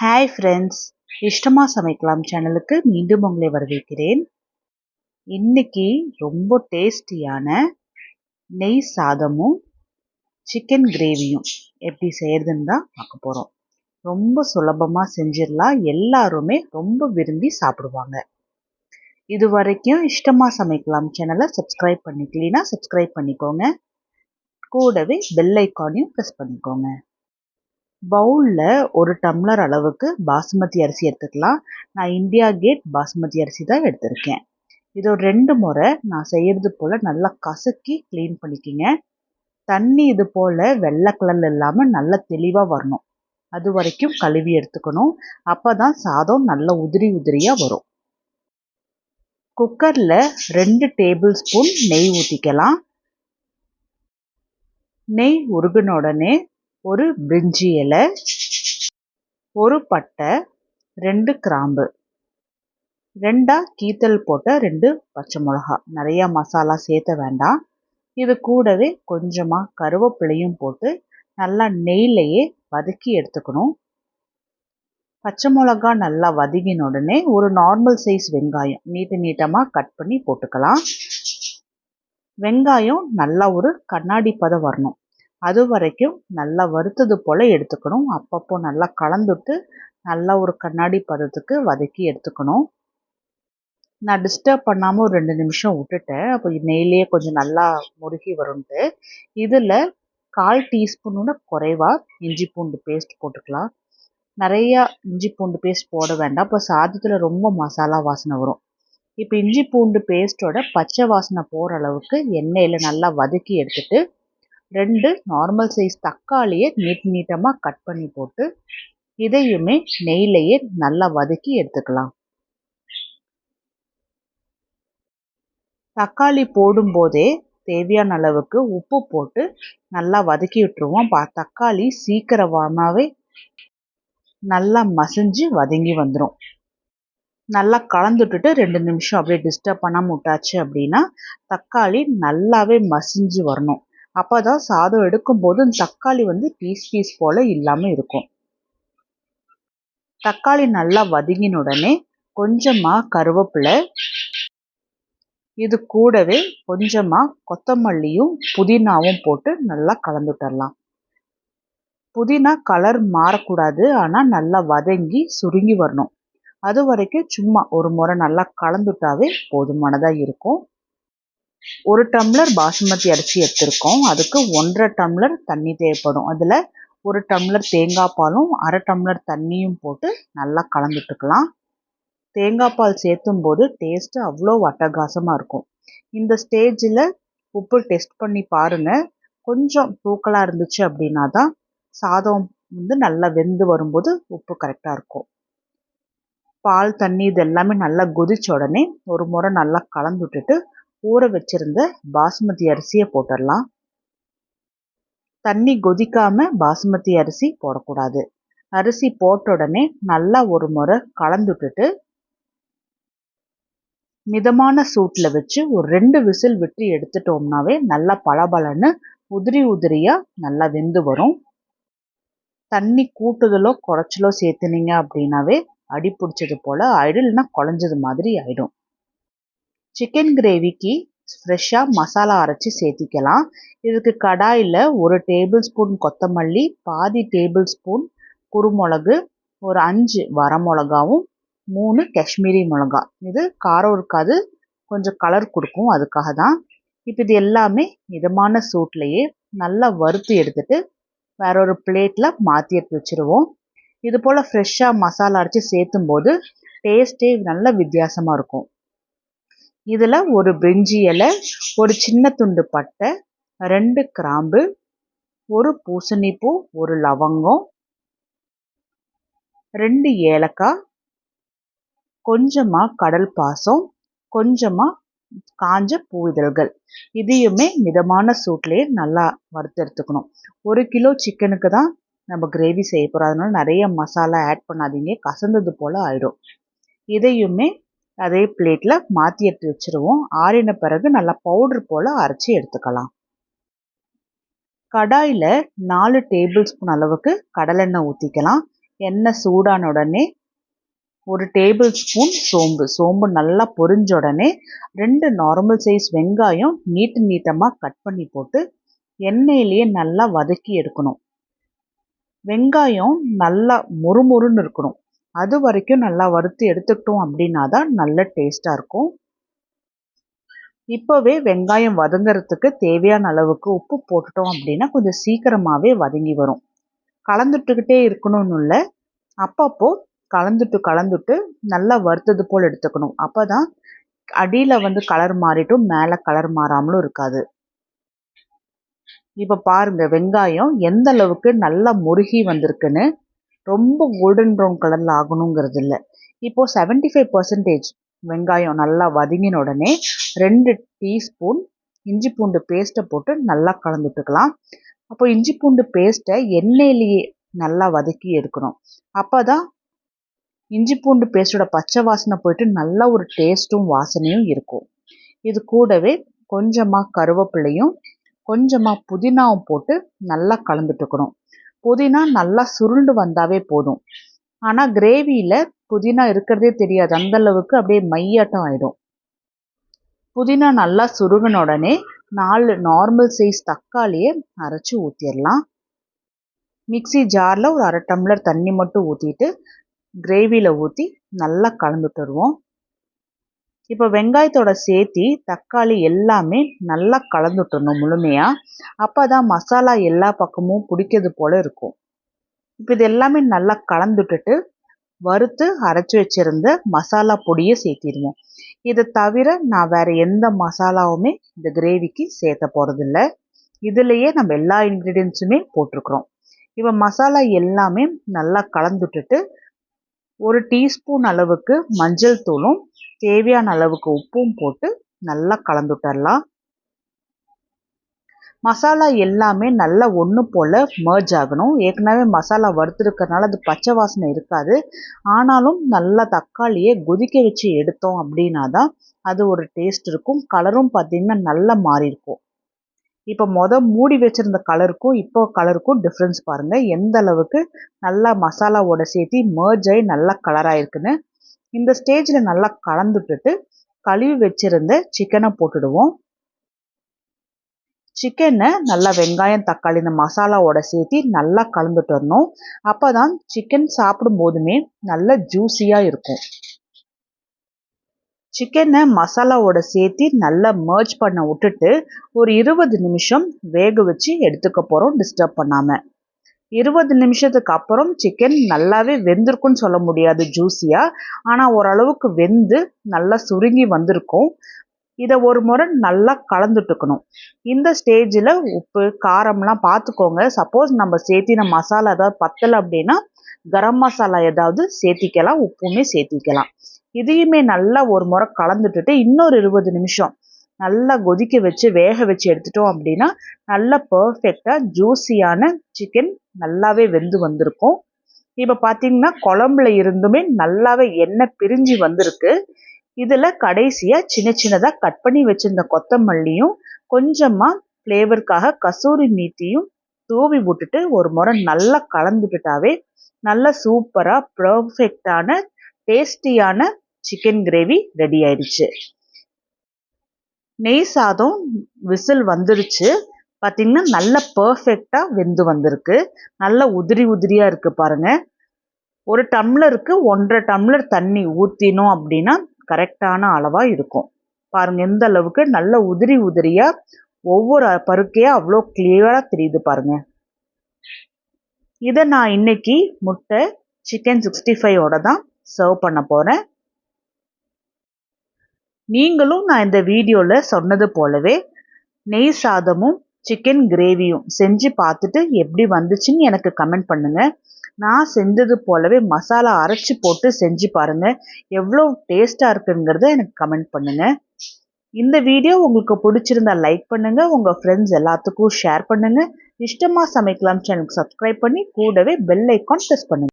Hi friends இஷ்டமாக சமைக்கலாம் சேனலுக்கு மீண்டும் உங்களை வரவேற்கிறேன். இன்னைக்கு ரொம்ப டேஸ்டியான நெய் சாதமும் சிக்கன் கிரேவியும் எப்படி செய்யறதுன்னு தான் பார்க்க போகிறோம் ரொம்ப சுலபமாக செஞ்சிடலாம். எல்லாருமே ரொம்ப விரும்பி சாப்பிடுவாங்க. இது வரைக்கும் இஷ்டமாக சமைக்கலாம் சேனலை சப்ஸ்கிரைப் பண்ணிக்கலனா சப்ஸ்கிரைப் பண்ணிக்கோங்க. கூடவே பெல் ஐக்கானையும் ப்ரெஸ் பண்ணிக்கோங்க. பவுலில் ஒரு டம்ளர் அளவுக்கு பாசுமதி அரிசி எடுத்துக்கலாம். நான் இந்தியா கேட் பாசுமதி அரிசி தான் எடுத்திருக்கேன். இதோ ரெண்டு முறை நான் செய்கிறது போல் நல்லா கசக்கி க்ளீன் பண்ணிக்கிங்க. தண்ணி இது போல் வெள்ளை கலரில் இல்லாமல் நல்லா தெளிவாக வரணும். அது வரைக்கும் கழுவி எடுத்துக்கணும். அப்போ தான் சாதம் நல்லா உதிரி உதிரியாக வரும். குக்கரில் ரெண்டு டேபிள் ஸ்பூன் நெய் ஊற்றிக்கலாம் நெய் உருகின உடனே ஒரு பிரிஞ்சி இலை ஒரு பட்டை ரெண்டு கிராம்பு. ரெண்டா கீத்தல் போட்ட ரெண்டு பச்சை மிளகா. நிறையா மசாலா சேர்த்த வேண்டாம். இது கூடவே கொஞ்சமாக கருவேப்பிலையும் போட்டு நல்லா நெய்லையே வதக்கி எடுத்துக்கணும். பச்சை மிளகா நல்லா வதங்கின உடனே ஒரு நார்மல் சைஸ் வெங்காயம் நீட்டு நீட்டமாக கட் பண்ணி போட்டுக்கலாம். வெங்காயம் நல்லா ஒரு கண்ணாடி பதம் வரணும். அது வரைக்கும் நல்லா வறுத்தது போல் எடுத்துக்கணும். அப்பப்போ நல்லா கலந்துட்டு நல்லா ஒரு கண்ணாடி பதத்துக்கு வதக்கி எடுத்துக்கணும். நான் டிஸ்டர்ப் பண்ணாமல் ஒரு ரெண்டு நிமிஷம் விட்டுட்டேன். அப்போ நெய்லேயே கொஞ்சம் நல்லா முருகி வரும்ட்டு. இதில் கால் டீஸ்பூனோட குறைவாக இஞ்சி பூண்டு பேஸ்ட் போட்டுக்கலாம். நிறையா இஞ்சி பூண்டு பேஸ்ட் போட வேண்டாம். இப்போ சாதத்தில் ரொம்ப மசாலா வாசனை வரும். இப்போ இஞ்சி பூண்டு பேஸ்ட்டோட பச்சை வாசனை போகிற அளவுக்கு எண்ணெயில் நல்லா வதக்கி எடுத்துட்டு ரெண்டு நார்மல் சைஸ் தக்காளியை நீட் நீட்டமாக கட் பண்ணி போட்டு இதையுமே நெய்லையே நல்லா வதக்கி எடுத்துக்கலாம். தக்காளி போடும்போதே தேவையான அளவுக்கு உப்பு போட்டு நல்லா வதக்கி விட்டுருவோம். தக்காளி சீக்கிரமாகவே நல்லா மசிஞ்சு வதங்கி வந்துடும் நல்லா கலந்துட்டுட்டு ரெண்டு நிமிஷம் அப்படியே டிஸ்டர்ப் பண்ணாமல் விட்டாச்சு அப்படின்னா தக்காளி நல்லாவே மசிஞ்சு வரணும். அப்போ தான் சாதம் எடுக்கும்போது தக்காளி வந்து பீஸ் பீஸ் போல் இல்லாமல் இருக்கும். தக்காளி நல்லா வதங்கின உடனே கொஞ்சமாக கருவேப்பிலை இது கூடவே கொஞ்சமாக கொத்தமல்லியும் புதினாவும் போட்டு நல்லா கலந்துட்டரலாம் புதினா கலர் மாறக்கூடாது ஆனால் நல்லா வதங்கி சுருங்கி வரணும். அது வரைக்கும் சும்மா ஒரு முறை நல்லா கலந்துட்டாவே போதுமானதாக இருக்கும். ஒரு டம்ளர் பாசுமதி அரிசி எடுத்திருக்கோம். அதுக்கு ஒன்றரை டம்ளர் தண்ணி தேவைப்படும். அதில் ஒரு டம்ளர் தேங்காய் பாலும் அரை டம்ளர் தண்ணியும் போட்டு நல்லா கலந்துட்டுக்கலாம். தேங்காய் பால் சேர்த்தும் போது டேஸ்ட்டு அவ்வளோ அட்டகாசமாக இருக்கும். இந்த ஸ்டேஜில் உப்பு டெஸ்ட் பண்ணி பாருங்கள் கொஞ்சம் தூக்கலாக இருந்துச்சு அப்படின்னா தான் சாதம் வந்து நல்லா வெந்து வரும்போது உப்பு கரெக்டாக இருக்கும். பால் தண்ணி இது எல்லாமே நல்லா கொதிச்ச உடனே ஒரு முறை நல்லா கலந்து விட்டுட்டு ஊற வச்சிருந்த பாசுமதி அரிசியை போட்டுடலாம். தண்ணி கொதிக்காம பாசுமதி அரிசி போடக்கூடாது. அரிசி போட்ட உடனே நல்லா ஒரு முறை கலந்துட்டுட்டு மிதமான சூட்டில் வச்சு ஒரு ரெண்டு விசில் விட்டு எடுத்துட்டோம்னாவே நல்லா பளபளன்னு உதிரி உதிரியாக நல்லா வெந்து வரும். தண்ணி கூட்டுதலோ குறைச்சலோ சேர்த்துனீங்க அப்படின்னாவே அடி பிடிச்சது போல் ஆயிடும் இல்லைன்னா குழஞ்சது மாதிரி ஆயிடும். சிக்கன் கிரேவிக்கு ஃப்ரெஷ்ஷாக மசாலா அரைச்சி சேர்த்திக்கலாம். இதுக்கு கடாயில் ஒரு டேபிள் ஸ்பூன் கொத்தமல்லி பாதி டேபிள் ஸ்பூன் குறுமிளகு ஒரு அஞ்சு வரமிளகாவும் மூணு காஷ்மீரி மிளகா. இது காரம் இருக்காது கொஞ்சம் கலர் கொடுக்கும் அதுக்காக தான். இப்போ இது எல்லாமே மிதமான சூட்லேயே நல்லா வறுத்து எடுத்துட்டு வேற ஒரு பிளேட்டில் மாற்றி எடுத்து வச்சுருவோம். இது போல் ஃப்ரெஷ்ஷாக மசாலா அரைச்சி சேர்த்தும் போது டேஸ்ட்டே நல்ல வித்தியாசமாக இருக்கும். இதில் ஒரு பிரிஞ்சி இலை ஒரு சின்ன துண்டு பட்டை ரெண்டு கிராம்பு ஒரு பூசணிப்பூ ஒரு லவங்கம் ரெண்டு ஏலக்காய் கொஞ்சமாக கடல் பாசம் கொஞ்சமாக காஞ்ச பூ இதழ்கள் இதையுமே மிதமான சூட்லேயே நல்லா வறுத்தெடுத்துக்கணும். ஒரு கிலோ சிக்கனுக்கு தான் நம்ம கிரேவி செய்ய போகிறோம் அதனால நிறைய மசாலா ஆட் பண்ணாதீங்க. கசந்தது போல் ஆயிடும். இதையுமே அதே பிளேட்டில் மாற்றி எடுத்து வச்சுருவோம். ஆறின பிறகு நல்லா பவுடர் போல் அரைச்சி எடுத்துக்கலாம். கடாயில் நாலு டேபிள் ஸ்பூன் அளவுக்கு கடலெண்ணெய் ஊற்றிக்கலாம் எண்ணெய் சூடான உடனே ஒரு டேபிள் ஸ்பூன் சோம்பு. சோம்பு நல்லா பொரிஞ்ச உடனே ரெண்டு நார்மல் சைஸ் வெங்காயம் நீட்டு நீட்டமாக கட் பண்ணி போட்டு எண்ணெயிலேயே நல்லா வதக்கி எடுக்கணும். வெங்காயம் நல்லா மொறுமொறுன்னு இருக்கணும். அது வரைக்கும் நல்லா வறுத்து எடுத்துக்கிட்டோம் அப்படின்னா தான் நல்ல டேஸ்ட்டாக இருக்கும். இப்போவே வெங்காயம் வதங்கிறதுக்கு தேவையான அளவுக்கு உப்பு போட்டுட்டோம் அப்படின்னா கொஞ்சம் சீக்கிரமாகவே வதங்கி வரும். கலந்துட்டுக்கிட்டே இருக்கணும்னு இல்லை. அப்பப்போ கலந்துட்டு கலந்துட்டு நல்லா வறுத்தது போல் எடுத்துக்கணும். அப்போ தான் அடியில் வந்து கலர் மாறிட்டும் மேலே கலர் மாறாமலும் இருக்காது. இப்போ பாருங்கள் வெங்காயம் எந்த அளவுக்கு நல்லா முருகி வந்திருக்குன்னு ரொம்ப கோல்டன் ப்ரௌன் கலரில் ஆகணுங்கிறது இல்லை இப்போது செவன்டி ஃபைவ் பர்சன்டேஜ் வெங்காயம் நல்லா வதங்கின உடனே ரெண்டு டீஸ்பூன் இஞ்சி பூண்டு பேஸ்ட்டை போட்டு நல்லா கலந்துட்டுக்கலாம். அப்போ இஞ்சி பூண்டு பேஸ்ட்டை எண்ணெயிலேயே நல்லா வதக்கி எடுக்கணும். அப்போ தான் இஞ்சி பூண்டு பேஸ்ட்டோட பச்சை வாசனை போயிட்டு நல்ல ஒரு டேஸ்ட்டும் வாசனையும் இருக்கும். இது கூடவே கொஞ்சமாக கருவேப்பிலையும் கொஞ்சமாக புதினாவும் போட்டு நல்லா கலந்துட்டுக்கணும். புதினா நல்லா சுருண்டு வந்தாவே போதும். ஆனால் கிரேவியில் புதினா இருக்கிறதே தெரியாது. அந்த அளவுக்கு அப்படியே மையாட்டம் ஆயிடும். புதினா நல்லா சுருகின உடனே நாலு நார்மல் சைஸ் தக்காளியை அரைச்சி ஊற்றிடலாம் மிக்சி ஜாரில் ஒரு அரை டம்ளர் தண்ணி மட்டும் ஊற்றிட்டு கிரேவியில் ஊற்றி நல்லா கலந்துட்டு வருவோம் இப்போ வெங்காயத்தோட சேர்த்தி தக்காளி எல்லாமே நல்லா கலந்துட்டணும் முழுமையாக அப்போ தான் மசாலா எல்லா பக்கமும் பிடிக்கிறது போல் இருக்கும். இப்போ இது எல்லாமே நல்லா கலந்துட்டுட்டு வறுத்து அரைச்சி வச்சுருந்த மசாலா பொடியை சேர்த்திடுவோம். இதை தவிர நான் வேறு எந்த மசாலாவுமே இந்த கிரேவிக்கு சேர்த்த போகிறதில்ல இதுலேயே நம்ம எல்லா இன்க்ரீடியன்ஸுமே போட்டிருக்கிறோம். இப்போ மசாலா எல்லாமே நல்லா கலந்துட்டுட்டு ஒரு டீஸ்பூன் அளவுக்கு மஞ்சள் தூளும் தேவையான அளவுக்கு உப்பும் போட்டு நல்லா கலந்துட்டரலாம். மசாலா எல்லாமே நல்லா ஒன்று போல் மர்ஜ் ஆகணும். ஏற்கனவே மசாலா வறுத்துருக்கறனால அது பச்சை வாசனை இருக்காது. ஆனாலும் நல்லா தக்காளியை கொதிக்க வச்சு எடுத்தோம் அப்படின்னா தான் அது ஒரு டேஸ்ட் இருக்கும். கலரும் பார்த்திங்கன்னா நல்லா மாறி இருக்கும். இப்போ மொதல் மூடி வச்சுருந்த கலருக்கும் இப்போ கலருக்கும் டிஃப்ரென்ஸ் பாருங்கள் எந்த அளவுக்கு நல்லா மசாலாவோட சேர்த்து மர்ஜ் ஆகி நல்லா கலராயிருக்குன்னு இந்த ஸ்டேஜில் நல்லா கலந்துட்டுட்டு கழுவி வச்சுருந்த சிக்கனை போட்டுடுவோம். சிக்கனை நல்லா வெங்காயம் தக்காளி இந்த மசாலாவோட சேர்த்து நல்லா கலந்துட்டு வரணும். அப்போ தான் சிக்கன் சாப்பிடும் போதுமே நல்லா ஜூஸியாக இருக்கும். சிக்கனை மசாலாவோட சேர்த்து நல்லா மர்ஜ் பண்ண விட்டுட்டு ஒரு இருபது நிமிஷம் வேக வச்சு எடுத்துக்க போகிறோம் டிஸ்டர்ப் பண்ணாமல் இருபது நிமிஷத்துக்கு அப்புறம் சிக்கன் நல்லாவே வெந்திருக்குன்னு சொல்ல முடியாது ஜூஸியாக ஆனால் ஓரளவுக்கு வெந்து நல்லா சுருங்கி வந்திருக்கும். இதை ஒரு முறை நல்லா கலந்துட்டுக்கணும். இந்த ஸ்டேஜில் உப்பு காரம்லாம் பார்த்துக்கோங்க. சப்போஸ் நம்ம சேர்த்தின மசாலா ஏதாவது பத்தலை அப்படின்னா கரம் மசாலா ஏதாவது சேர்த்திக்கலாம் உப்புமே சேர்த்திக்கலாம். இதையுமே நல்லா ஒரு முறை கலந்துட்டுட்டு இன்னொரு இருபது நிமிஷம் நல்லா கொதிக்க வச்சு வேக வச்சு எடுத்துட்டோம் அப்படின்னா நல்ல பர்ஃபெக்டாக ஜூஸியான சிக்கன் நல்லாவே வெந்து வந்திருக்கும். இப்போ பார்த்தீங்கன்னா குழம்புல இருந்துமே நல்லாவே எண்ணெய் பிரிஞ்சு வந்திருக்கு. இதில் கடைசியாக சின்ன சின்னதாக கட் பண்ணி வச்சுருந்த கொத்தமல்லியும் கொஞ்சமாக ஃப்ளேவருக்காக கசூரி மீத்தியும் தூவி விட்டுட்டு ஒரு முறை நல்லா கலந்துக்கிட்டாவே நல்லா சூப்பராக பர்ஃபெக்டான டேஸ்டியான சிக்கன் கிரேவி ரெடி ஆயிடுச்சு. நெய் சாதம் விசில் வந்துடுச்சு பார்த்திங்கன்னா நல்ல பர்ஃபெக்டாக வெந்து வந்திருக்கு. நல்ல உதிரி உதிரியாக இருக்குது பாருங்கள் ஒரு டம்ளருக்கு ஒன்றரை டம்ளர் தண்ணி ஊற்றினோம் அப்படின்னா கரெக்டான அளவாக இருக்கும். பாருங்கள் எந்த அளவுக்கு நல்ல உதிரி உதிரியாக ஒவ்வொரு பருக்கையாக அவ்வளோ கிளியராக தெரியுது பாருங்கள் இதை நான் இன்னைக்கு முட்டை சிக்கன் சிக்ஸ்டி ஃபைவோட தான் சர்வ் பண்ண போகிறேன் நீங்களும் நான் இந்த வீடியோவில் சொன்னது போலவே நெய் சாதமும் சிக்கன் கிரேவியும் செஞ்சு பார்த்துட்டு எப்படி வந்துச்சுன்னு எனக்கு கமெண்ட் பண்ணுங்கள் நான் செஞ்சது போலவே மசாலா அரைச்சி போட்டு செஞ்சு பாருங்கள் எவ்வளோ டேஸ்ட்டாக இருக்குங்கிறத எனக்கு கமெண்ட் பண்ணுங்கள் இந்த வீடியோ உங்களுக்கு பிடிச்சிருந்தா லைக் பண்ணுங்கள் உங்கள் ஃப்ரெண்ட்ஸ் எல்லாத்துக்கும் ஷேர் பண்ணுங்கள் இஷ்டமாக சமைக்கலாம் சேனலுக்கு சப்ஸ்கிரைப் பண்ணி கூடவே பெல் ஐக்கான் ப்ரெஸ் பண்ணுங்கள்